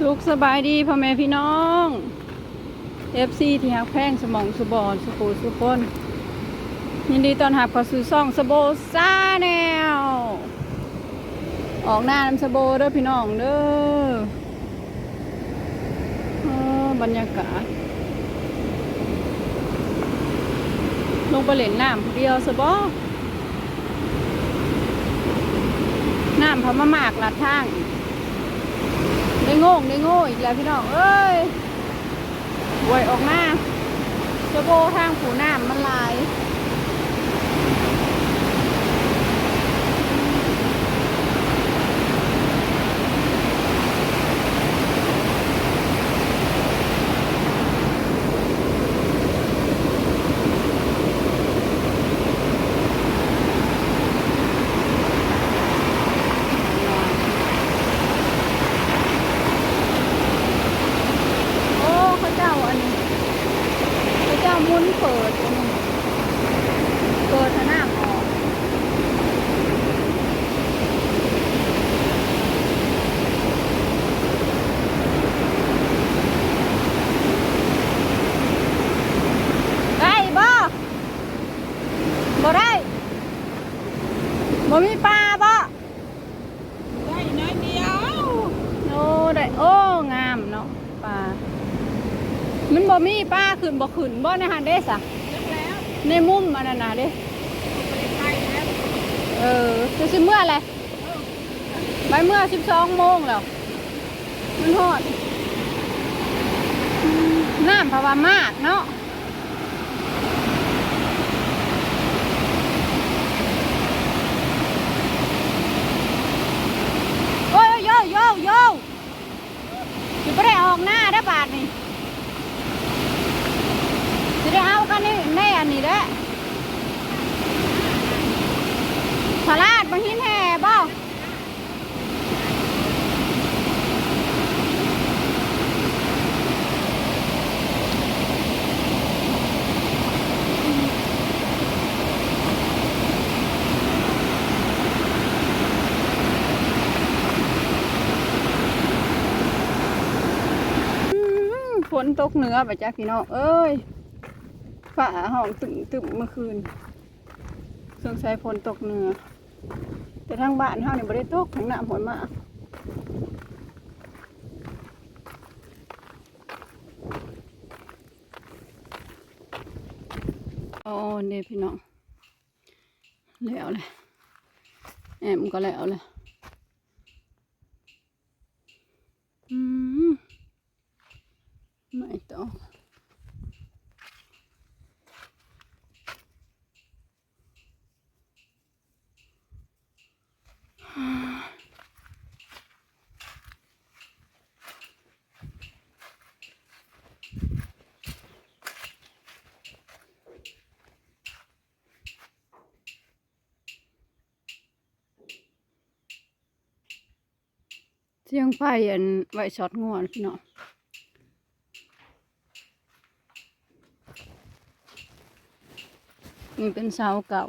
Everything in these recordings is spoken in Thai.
สุขสบายดีพ่อแม่พี่น้อง FC ที่ฮักแพงสมองสุบอนสุปูสุคนยินดีตอนรับข้าสู่ซ่องสโบซาแนว ออกหน้าน้ำสโบเด้อพี่น้องเด้ออบรรยากาศ ลงไปเล่นน้ำเดียวสบอน้ำพามามากลัดทาง ได้โง่งได้โง่อีกแล้วพี่น้องเอ้ยหวออกมาจะโบทางผูน้ำมันลาย โอ้เขาเจ้าอันนี้เขาเจ้ามุนเปิดอันนี้เปิดหน้าออกได้บ่บ่ได้ บ่มีปลาบ่ ได้น้อยเดียวโอ้ได้โอ้งามเนาะปลา มันบ่มีปลาขึ้นบ่ขึ้นบ่ในหันเด้สะเลิกแล้วในมุมอันนั้นน่ะเด้ไม่ได้ไปแล้วเออจะสิเมื่ออะไรไปเมื่อสิบสองโมงแล้ว มันฮอดอืมน้ำภาวามากเนาะโอ้ยโยโยโยจะไปได้ออกหน้าได้อบาทนี่จะได้เอากัน นี่แน่อันนี้ได้อพลาดบางหินแห่บ่ฝนตกเหนือไปจ้าพี่น้องเอ้ย ฝ่าห้องตึมตึมเมื่อคืนสงสัยฝนตกเหนือ แต่ทางบ้านเฮานี่บ่ได้ตกทางน้ำหอยมากโอ้นี่พี่น้องแล้วเลยแอมก็แล้วเลยอืมไม่ต้องเสียงไฟอันไว้ช็อตงวนพี่น้องนี่เป็นเสาเก่า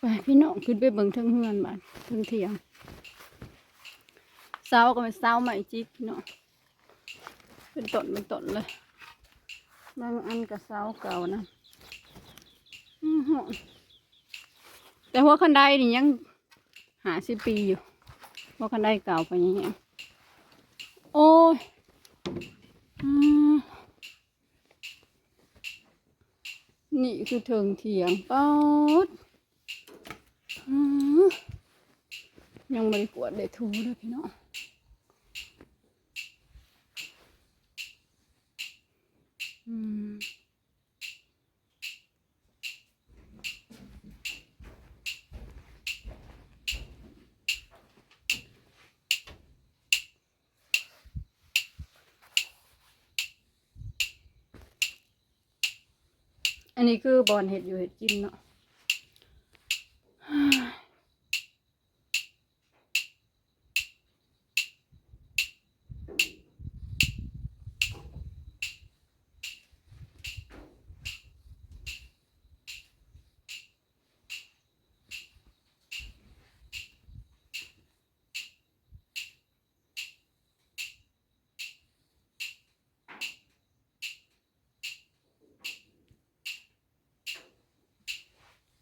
ไปพี่น้องขึ้นไปเบิ่งทั้งเฮือนบ้านเทั้งเถียงเสาก็เป็นเสาใหม่จิกพี่น้องเป็นต้นเป็นต้นเลยบางอันกับเสาเก่านะอือหอแต่หัวคันไดนี่ยังหาสิปีอยู่หัวคันไดเก่าไปอยังไงโอ้ยอืมนี่คือเทิงเถียงป๊อด ยังไม่กวดได้ถูเลยพี่น้องอืมอันนี้คือบอนเห็ดอยู่เห็ดกินเนาะ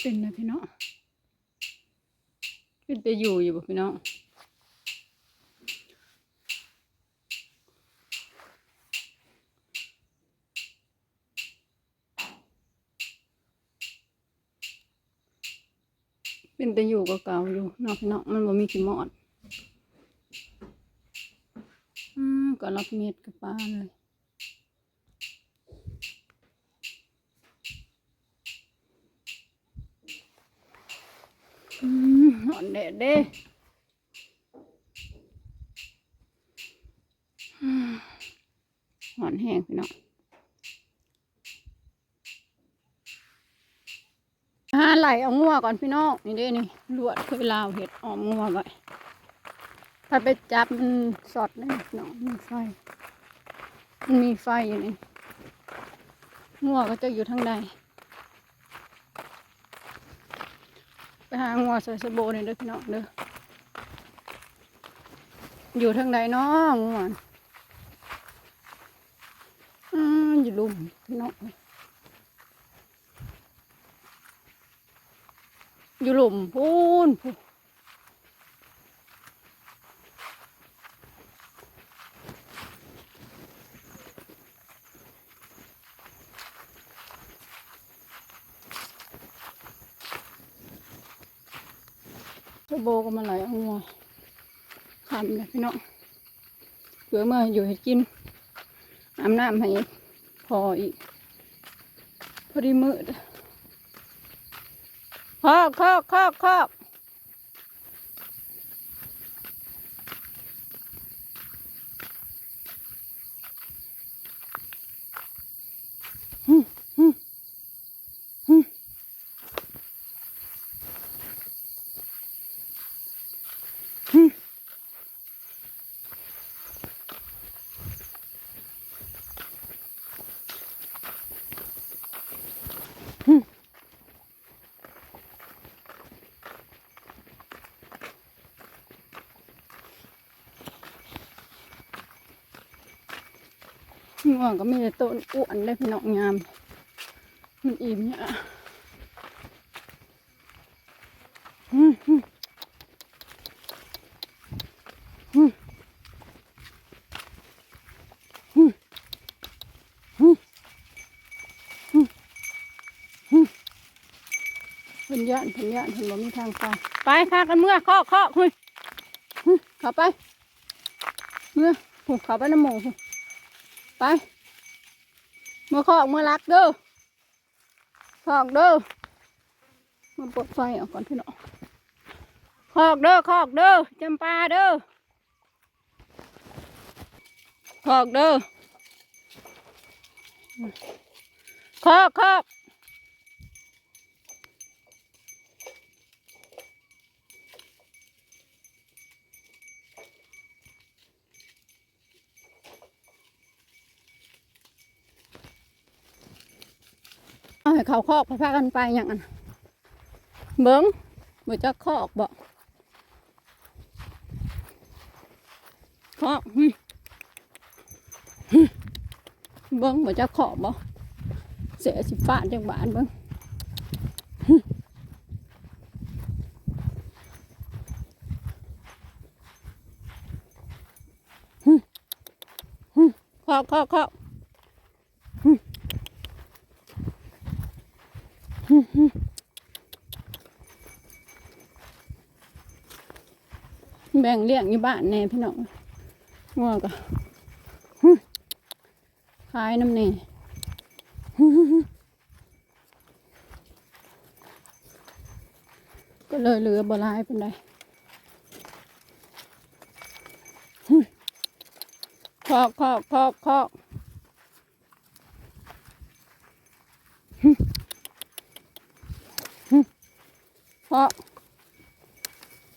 เป็นนะพี่น้องเป็นไปอยู่อยู่บ่พี่น้องเป็นไปอยู่ก็เก่าอยู่เนาะพี่น้องมันบ่มีขี้มอดอืมก็รับเม็ดกับปลาเลย อื มหอนแดดเด้หอนแห้งพี่น้องอ่าไหลเอางัวก่อนพี่น้องนี่เด้นี่ลวดเคยลาวเห็ดออมงัวไว้ถ้าไปจับมันสอดได้พี่น้องมีไฟมันมีไฟอยู่นี่งัวก็จะอยู่ทางใด ไปหางัวใส่สะโบนี่เด้อพี่น้องเด้ออยู่ทางใดเนาะงัวอืมอยู่ลุมพี่น้องอยู่หลุมพูนพูน สะโบก็มาไหลเอางัวคำเลยพี่น้องเผื่อเมื่ออยู่ให้กินอาบน้ำให้พออีก พอดีมืดคอกคอกคอกคอกหึหึหึหึ ง่วงก็มีแต่ต้นอ้วนได้พี่น้องงาม มันอิ่มเนี่ยหึหึหึหึหึหึหึเพิ่นย่านเพิ่นย่านเพิ่นบ่มีทางไปไปพากันเมื่อเคาะเคาะคุยข้าไปเมื่อผูกข้าไปน้ำหมูพู ไปมื่อเคาะมือลักเด้อเคาะเด้อมาปลดไฟออกก่อนพี่น้องเคาะเด้อเคาะเด้อจำปาเด้อเคาะเด้อเคาะเคาะเอา เขาคอกพากันไปอย่างนั้นเบิ้งบ่จะคอกบ่คอกเบิ้งบ่จะคอกบ่เสียสิฟ้าจังบานเบิ้งคอกคอกคอก บ่งเลี้ยงอยู่บ้านแน่พี่น้องงัวก็คลายน้ำเนี่ก็เลยเหลือบ่ลายเป็นไรคอกคอกคอกคอกคอก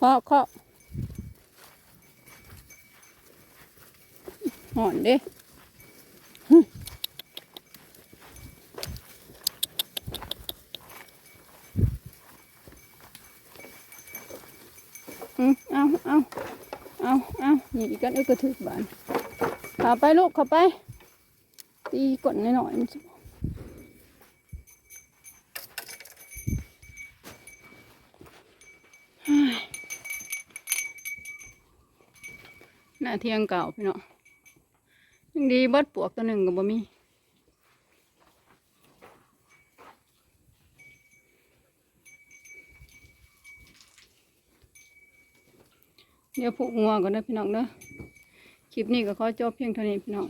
คอกคอก หอนเด้หึอืมเอาเอาเอาเอานี่อีกกันเอ้ยกระถึกบานเข้าไปลูกเข้าไป ตีกดหน่อยมันสิเฮ้ยหน้าเที่ยงเก่าพี่เนาะ ดีเบิดปวกตัวหนึ่งกับบ่มีเดี๋ยวผูกงัวก่อนเด้อพี่น้องเด้อคลิปนี้ก็ขอจบเพียงเท่านี้พี่น้อง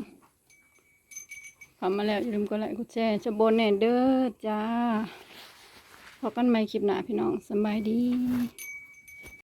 ทำมาแล้วอย่าลืมกดไลค์กดแชร์จะโบนแน่เด้อจ้าพบกันใหม่คลิปหน้าพี่น้องสบายดี